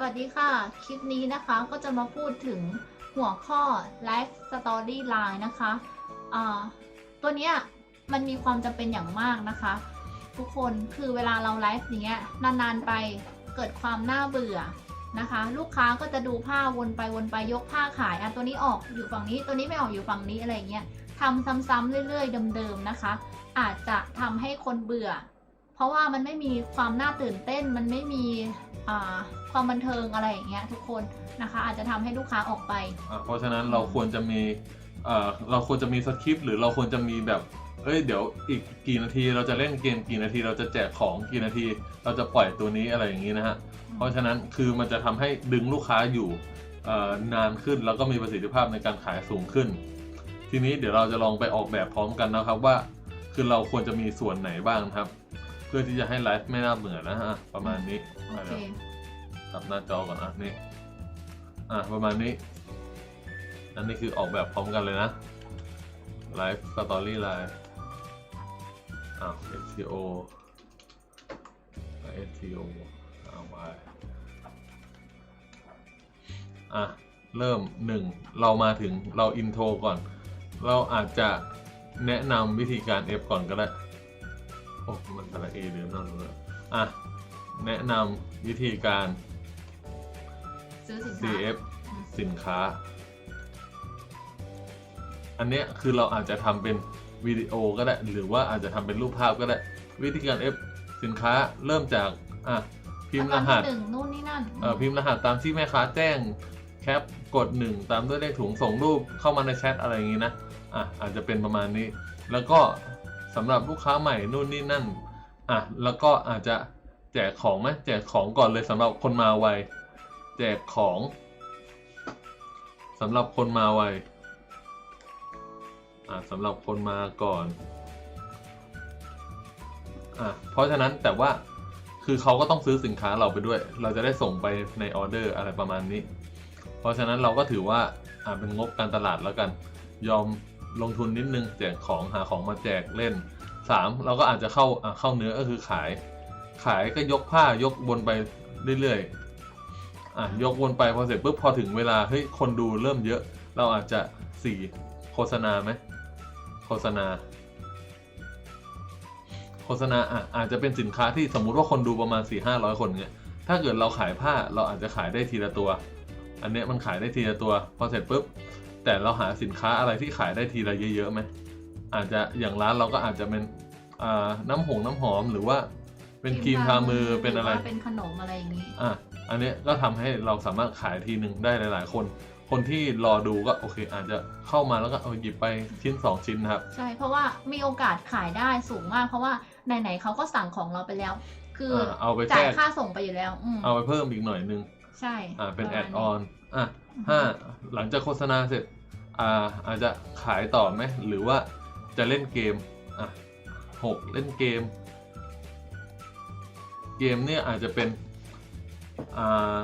สวัสดีค่ะ คลิปนี้นะคะก็จะมาพูดถึงหัวข้อ Life Story Line นะคะอ่าตัวเนี้ยมันมีความจำเป็นอย่างมากนะคะ ทุกคนคือเวลาเราไลฟ์อย่างเงี้ยนานๆไปเกิดความน่าเบื่อนะคะ ลูกค้าก็จะดูผ้าวนไปวนไปยกผ้าขายอะตัวนี้ออกอยู่ฝั่งนี้ตัวนี้ไม่ออกอยู่ฝั่งนี้อะไรเงี้ยทำซ้ำๆเรื่อยๆเดิมๆนะคะ อาจจะทำให้คนเบื่อ เพราะว่ามันไม่มีความน่าตื่นเต้นมันไม่มี ความบันเทิงอะไรอย่างเงี้ยทุกคนนะคะ อาจจะทำให้ลูกค้าออกไป เพราะฉะนั้นเราควรจะมีเราควรจะมีสคริปต์หรือเราควรจะมีแบบเอ้ยเดี๋ยวอีกกี่นาทีเราจะเล่นเกมกี่นาทีเราจะแจกของกี่นาที เราจะปล่อยตัวนี้อะไรอย่างนี้นะฮะเพราะฉะนั้นคือมันจะทำให้ดึงลูกค้าอยู่นานขึ้นแล้วก็มีประสิทธิภาพในการขายสูงขึ้น ทีนี้เดี๋ยวเราจะลองไปออกแบบพร้อมกันนะครับว่า คือเราควรจะมีส่วนไหนบ้างครับ เพื่อที่จะให้ไลฟ์ไม่น่าเบื่อนะฮะ ประมาณนี้โออะเคเดี๋ยวกลับหน้าจอก่อนอะนี่ อะประมาณนี้ อันนี้คือออกแบบพร้อมกันเลยนะไลฟ์สตอรี่ไลฟ์อะ SEO SEO เอาไว้อะ เริ่มหนึ่งเรามาถึงเราอินโทรก่อน เราอาจจะแนะนำวิธีการ F ก่อนก็ได้ โอ้มันแต่ละ A เดือนนั่นเลยอะ แนะนำวิธีการ ซื้อสินค้า CF สินค้า อันเนี้ยคือเราอาจจะทำเป็นวิดีโอก็ได้ หรือว่าอาจจะทำเป็นรูปภาพก็ได้ วิธีการ F สินค้าเริ่มจาก อะ พิมพ์รหัสขั้นตอนที่หนึ่งนู่นนี่นั่นเอ่อพิมพ์รหัสตามที่แม่ค้าแจ้งแคปกด 1 ตามด้วยเลขถุงส่งรูปเข้ามาในแชทอะไรอย่างนี้นะอะอาจจะเป็นประมาณนี้ แล้วก็ สำหรับลูกค้าใหม่นู่นนี่นั่นอะแล้วก็อาจจะแจกของไหมแจกของก่อนเลยสำหรับคนมาไวแจกของสำหรับคนมาไวอะสำหรับคนมาก่อนอะเพราะฉะนั้นแต่ว่าคือเขาก็ต้องซื้อสินค้าเราไปด้วย เราจะได้ส่งไปในออเดอร์อะไรประมาณนี้ เพราะฉะนั้นเราก็ถือว่าอ่าเป็นงบการตลาดแล้วกัน ยอม ลงทุนนิดนึงแจกของหาของมาแจกเล่น 3 เราก็อาจจะเข้าเข้าเนื้อก็คือขาย ขายก็ยกผ้ายกวนไปเรื่อยๆอะยกวนไปพอเสร็จปุ๊บพอถึงเวลาเฮ้ยคนดูเริ่มเยอะ เราอาจจะสี่โฆษณาไหมโฆษณา โฆษณาอะอาจจะเป็นสินค้าที่สมมุติว่าคนดูประมาณ 4 5 0 0 คนเนี่ยถ้าเกิดเราขายผ้าเราอาจจะขายได้ทีละตัว อันเนี้ยมันขายได้ทีละตัว พอเสร็จปุ๊บ แต่เราหาสินค้าอะไรที่ขายได้ทีละเยอะๆไหมอาจจะอย่างร้านเราก็อาจจะเป็นอ่าน้ำหงน้ำหอมหรือว่าเป็นครีมทามือเป็นอะไรหว่าเป็นขนมอะไรอย่างนี้อะอันเนี้ยก็ทำให้เราสามารถขายทีหนึ่งได้หลาย ๆ คน คนที่รอดูก็โอเค อาจจะเข้ามาแล้วก็เอาหยิบไปชิ้น 2 ชิ้นนะครับ ใช่เพราะว่ามีโอกาสขายได้สูงมาก เพราะว่าไหนๆเขาก็สั่งของเราไปแล้ว คืออาเอาไปจ่าแทรยกค่าส่งไปอยู่แล้วอืมเอาไปเพิ่มอีกหน่อยนึง ใช่อ่าเป็นปแอระดมาณออน อะห้าหลังจากโฆษณาเสร็จอ่าอาจจะขายต่อไหมหรือว่าจะเล่นเกมอะหกเล่นเกม เกมเนี่ยอาจจะเป็นอ่า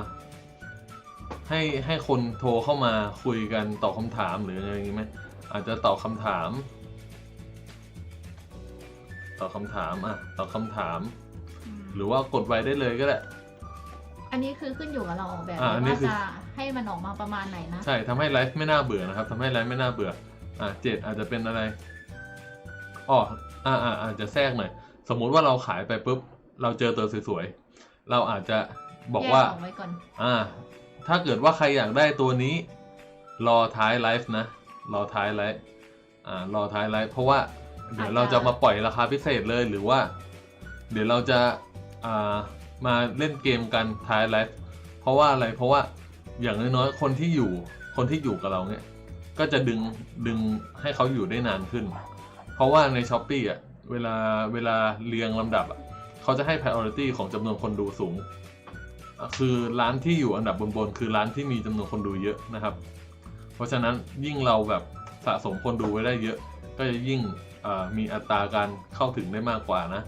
ให้ให้คนโทรเข้ามาคุยกันตอบคำถามหรืออะไรอย่างงี้ไหมอาจจะตอบคำถามตอบคำถามอะตอบคำถามอืมหรือว่ากดไว้ได้เลยก็ได้ อันนี้คือขึ้นอยู่กับเราออกแบบอ่าอันนี้ว่าคือ จะให้มันออกมาประมาณไหนนะ ใช่ทำให้ไลฟ์ไม่น่าเบื่อนะครับทำให้ไลฟ์ไม่น่าเบื่ออ่าเจ็ดอาจจะเป็นอะไรอ๋ออ่าอ่าอาจจะแทรกหน่อยสมมุติว่าเราขายไปปุ๊บเราเจอตัวสวยๆเราอาจจะบอกว่า แยกออกไว้ก่อน อ่า ถ้าเกิดว่าใครอยากได้ตัวนี้ รอท้ายไลฟ์นะ รอท้ายไลฟ์ อ่า รอท้ายไลฟ์ เพราะว่า เดี๋ยวเราจะมาปล่อยราคาพิเศษเลย หรือว่า เดี๋ยวเราจะ อ่า มาเล่นเกมกันท้ายไลฟ์เพราะว่าอะไรเพราะว่าอย่างน้อยๆคนที่อยู่คนที่อยู่กับเราเนี่ย ก็จะดึงดึงให้เขาอยู่ได้นานขึ้น เพราะว่าใน s h อ p e e อะเวลาเวลาเรียงลำดับอะเขาจะให้ priority ของจำนวนคนดูสูง คือร้านที่อยู่อันดับบนๆคือร้านที่มีจำนวนคนดูเยอะนะครับ เพราะฉะนั้นยิ่งเราแบบสะสมคนดูไว้ได้เยอะ ก็จะยิ่งมีอัตราการเข้าถึงได้มากกว่านะ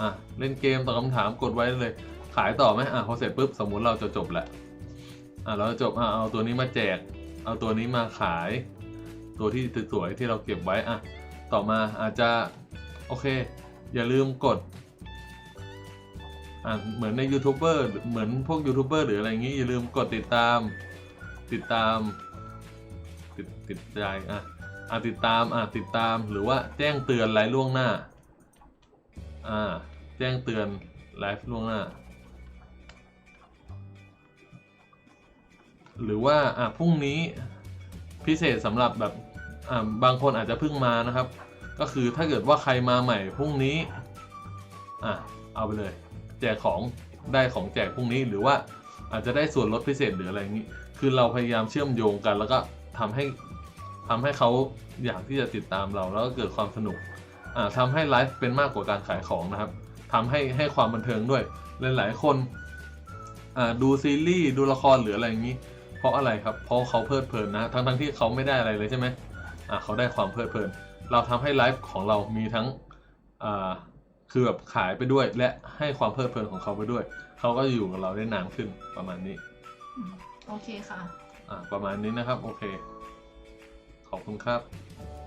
อะเล่นเกมตอบคำถามกดไว้เลย ขายต่อไหมอะพอเสร็จปุ๊บสมมุติเราจะจบแหละอะเราจะจบอะเอาตัวนี้มาแจก เอาตัวนี้มาขาย ตัวที่สวยๆที่เราเก็บไว้อะต่อมาอาจจะโอเค อย่าลืมกดอ่าเหมือนในยูทูบเบอร์เหมือนพวกยูทูบเบอร์หรืออะไรอย่างงี้อย่าลืมกดติดตาม ติดตาม ติดติดใจอะอะติดตามอะติดตามหรือว่าแจ้งเตือนไลฟ์ล่วงหน้า อ่า แจ้งเตือนไลฟ์ล่วงหน้า หรือว่าอะพรุ่งนี้พิเศษสำหรับแบบอ่าบางคนอาจจะเพิ่งมานะครับ ก็คือถ้าเกิดว่าใครมาใหม่พรุ่งนี้อะเอาไปเลย แจกของได้ของแจกพรุ่งนี้หรือว่าอาจจะได้ส่วนลดพิเศษหรืออะไรอย่างนี้ คือเราพยายามเชื่อมโยงกัน แล้วก็ทำให้ทำให้เขาอยากที่จะติดตามเราแล้วก็เกิดความสนุกอ่าทำให้ไลฟ์เป็นมากกว่าการขายของนะครับ ทำให้ให้ความบันเทิงด้วยหลายๆคนอ่าดูซีรีส์ดูละครหรืออะไรอย่างนี้ เพราะอะไรครับ เพราะเขาเพลิดเพลินนะทั้งทั้งๆที่เขาไม่ได้อะไรเลยใช่ไหมอ่าเขาได้ความเพลิดเพลิน เราทำให้ไลฟ์ของเรามีทั้งอ่าคือแบบขายไปด้วย และให้ความเพลิดเพลินของเขาไปด้วย เขาก็อยู่กับเราได้นานขึ้นประมาณนี้อืมโอเคค่ะ อ่า ประมาณนี้นะครับ โอเค ขอบคุณครับ